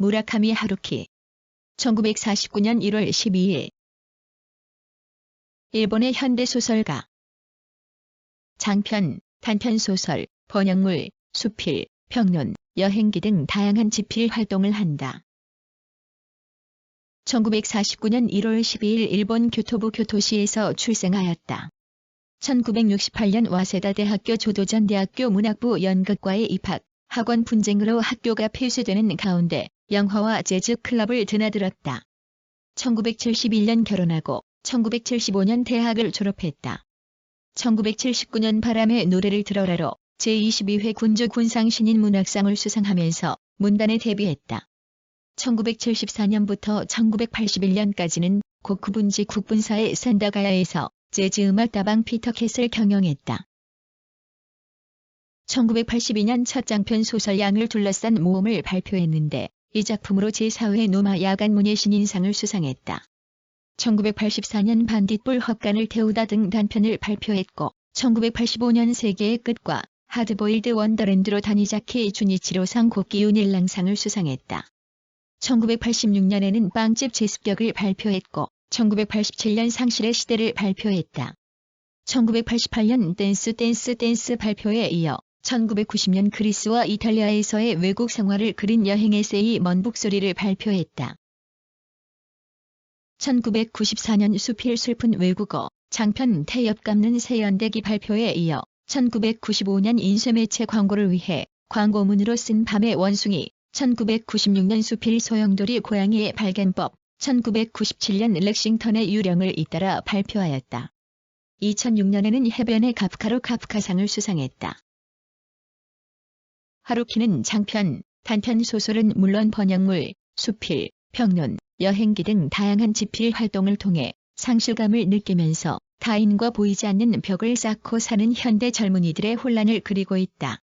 무라카미 하루키 1949년 1월 12일 일본의 현대소설가 장편, 단편소설, 번역물, 수필, 평론, 여행기 등 다양한 집필 활동을 한다. 1949년 1월 12일 일본 교토부 교토시에서 출생하였다. 1968년 와세다 대학교 조도전 대학교 문학부 연극과에 입학, 학원 분쟁으로 학교가 폐쇄되는 가운데 영화와 재즈 클럽을 드나들었다. 1971년 결혼하고 1975년 대학을 졸업했다. 1979년 바람의 노래를 들어라로 제22회 군주 군상 신인 문학상을 수상하면서 문단에 데뷔했다. 1974년부터 1981년까지는 고쿠분지 국분사의 산다가야에서 재즈 음악 다방 피터캣을 경영했다. 1982년 첫 장편 소설 양을 둘러싼 모험을 발표했는데 이 작품으로 제4회 노마 야간 문예 신인상을 수상했다. 1984년 반딧불 헛간을 태우다 등 단편을 발표했고 1985년 세계의 끝과 하드보일드 원더랜드로 단위자키 주니치로상 곡기운 일랑상을 수상했다. 1986년에는 빵집 제습격을 발표했고 1987년 상실의 시대를 발표했다. 1988년 댄스 댄스 댄스 발표에 이어 1990년 그리스와 이탈리아에서의 외국 생활을 그린 여행 에세이 먼 북소리를 발표했다. 1994년 수필 슬픈 외국어 장편 태엽 감는 세연대기 발표에 이어 1995년 인쇄매체 광고를 위해 광고문으로 쓴 밤의 원숭이 1996년 수필 소용돌이 고양이의 발견법 1997년 렉싱턴의 유령을 잇따라 발표하였다. 2006년에는 해변의 카프카로 카프카상을 수상했다. 하루키는 장편, 단편 소설은 물론 번역물, 수필, 평론, 여행기 등 다양한 집필 활동을 통해 상실감을 느끼면서 타인과 보이지 않는 벽을 쌓고 사는 현대 젊은이들의 혼란을 그리고 있다.